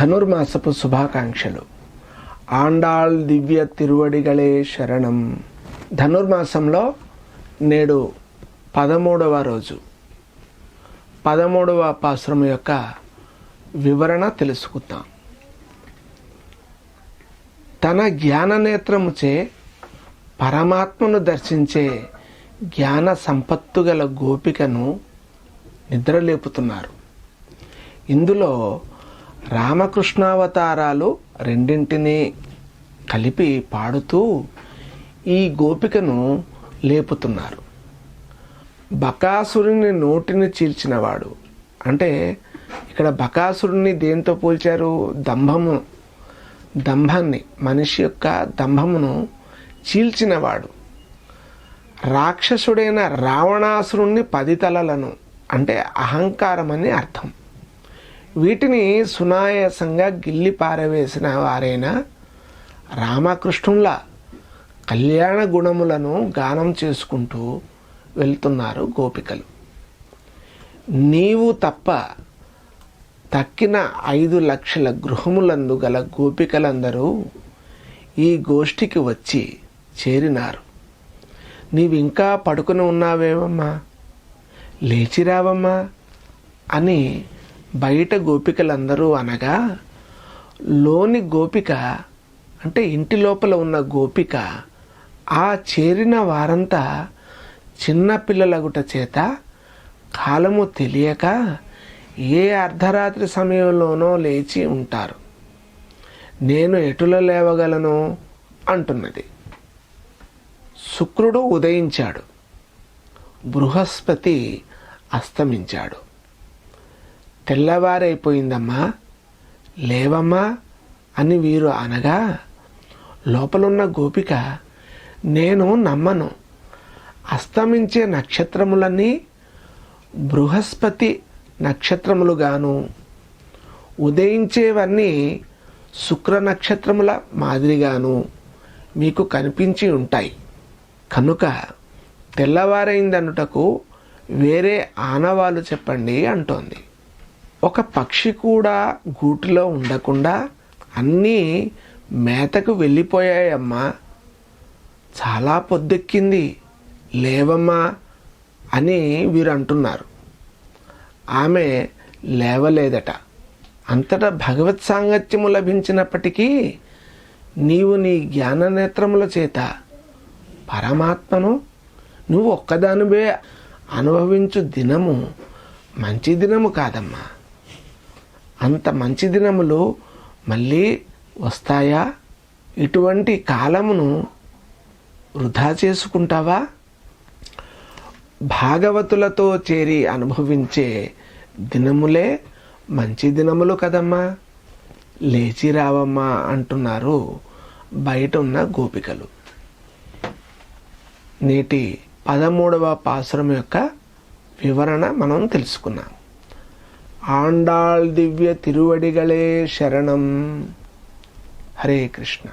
ధనుర్మాసపు శుభాకాంక్షలు. ఆండాళ్ దివ్య తిరువడిగళే శరణం. ధనుర్మాసంలో నేడు పదమూడవ రోజు. పదమూడవ పాశ్రమం యొక్క వివరణ తెలుసుకుందాం. తన జ్ఞాననేత్రముచే పరమాత్మను దర్శించే జ్ఞాన సంపత్తు గల గోపికను నిద్రలేపుతున్నారు. ఇందులో రామకృష్ణావతారాలు రెండింటినీ కలిపి పాడుతూ ఈ గోపికను లేపుతున్నారు. బకాసురుని నోటిని చీల్చినవాడు. అంటే ఇక్కడ బకాసురుని దేంతో పోల్చారు? దంభము. దంభాన్ని మనిషి యొక్క దంభమును చీల్చినవాడు. రాక్షసుడైన రావణాసురుణ్ణి పది తలలను అంటే అహంకారం అని అర్థం. వీటిని సునాయాసంగా గిల్లి పారవేసిన వారైన రామకృష్ణుల కళ్యాణ గుణములను గానం చేసుకుంటూ వెళ్తున్నారు గోపికలు. నీవు తప్ప తక్కిన ఐదు లక్షల గృహములందు గల గోపికలందరూ ఈ గోష్ఠికి వచ్చి చేరినారు. నీవింకా పడుకుని ఉన్నావేమమ్మా లేచిరావమ్మా అని బయట గోపికలందరూ అనగా లోని గోపిక అంటే ఇంటి లోపల ఉన్న గోపిక ఆ చేరిన వారంతా చిన్న పిల్లలగుట చేత కాలము తెలియక ఏ అర్ధరాత్రి సమయంలోనో లేచి ఉంటారు. నేను ఎటుల లేవగలను? అంటున్నది. శుక్రుడు ఉదయించాడు. బృహస్పతి అస్తమించాడు. తెల్లవారైపోయిందమ్మా. లేవమ్మా అని వీరు అనగా లోపలున్న గోపిక నేను నమ్మను. అస్తమించే నక్షత్రములన్నీ బృహస్పతి నక్షత్రములుగాను. ఉదయించేవన్నీ శుక్ర నక్షత్రముల మాదిరిగాను మీకు కనిపించి ఉంటాయి. కనుక తెల్లవారైందనుటకు వేరే ఆనవాలు చెప్పండి అంటోంది. ఒక పక్షి కూడా గూటిలో ఉండకుండా అన్నీ మేతకు వెళ్ళిపోయాయమ్మా. చాలా పొద్దెక్కింది. లేవమ్మా అని వీరు అంటున్నారు ఆమె లేవలేదట. అంతటా భగవత్ సాంగత్యము లభించినప్పటికీ నీవు నీ జ్ఞాననేత్రముల చేత పరమాత్మను నువ్వు ఒక్కదానివే అనుభవించు దినము మంచి దినము కాదమ్మా. అంత మంచి దినములు మళ్ళీ వస్తాయా? ఇటువంటి కాలమును వృధా చేసుకుంటావా? భాగవతులతో చేరి అనుభవించే దినములే మంచి దినములు కదమ్మా. లేచి రావమ్మా అంటున్నారు బయట ఉన్న గోపికలు. నేటి పదమూడవ పాసురం యొక్క వివరణ మనం తెలుసుకున్నాం. ఆండాళ్ దివ్య తిరువడిగళే శరణం హరే కృష్ణ